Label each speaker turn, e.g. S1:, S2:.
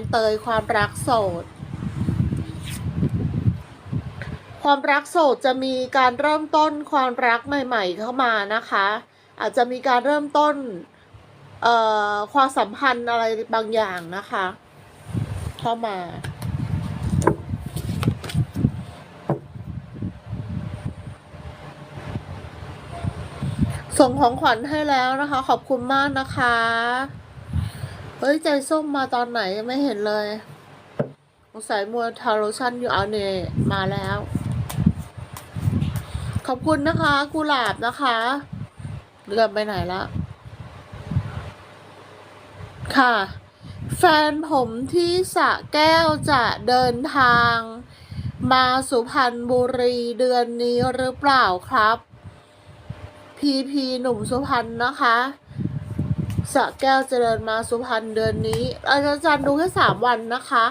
S1: นเตยความรักโสด ความรักโสดจะมีการเริ่มต้นความรักใหม่ ๆ เข้ามานะคะ อาจจะมีการเริ่มต้นเอ่อความสัมพันธ์อะไรบางอย่างนะคะ เข้ามาส่งของขวัญให้แล้วนะคะ ขอบคุณมากนะคะ เฮ้ย ใจส้มมาตอนไหนไม่เห็นเลยสงสัยมัวทาโลชั่นอยู่เอาเนมาแล้ว ขอบคุณนะคะ กุหลาบนะคะเลือนไปไหนละค่ะ แฟนผมที่สะแก้วจะเดินทาง มาสุพรรณบุรีเดือนนี้หรือเปล่าครับ พีพีหนุ่มสุพรรณนะคะ สะแก้วจะเดินมาสุพรรณเดือนนี้อาจารย์ดูแค่สามวันนะคะ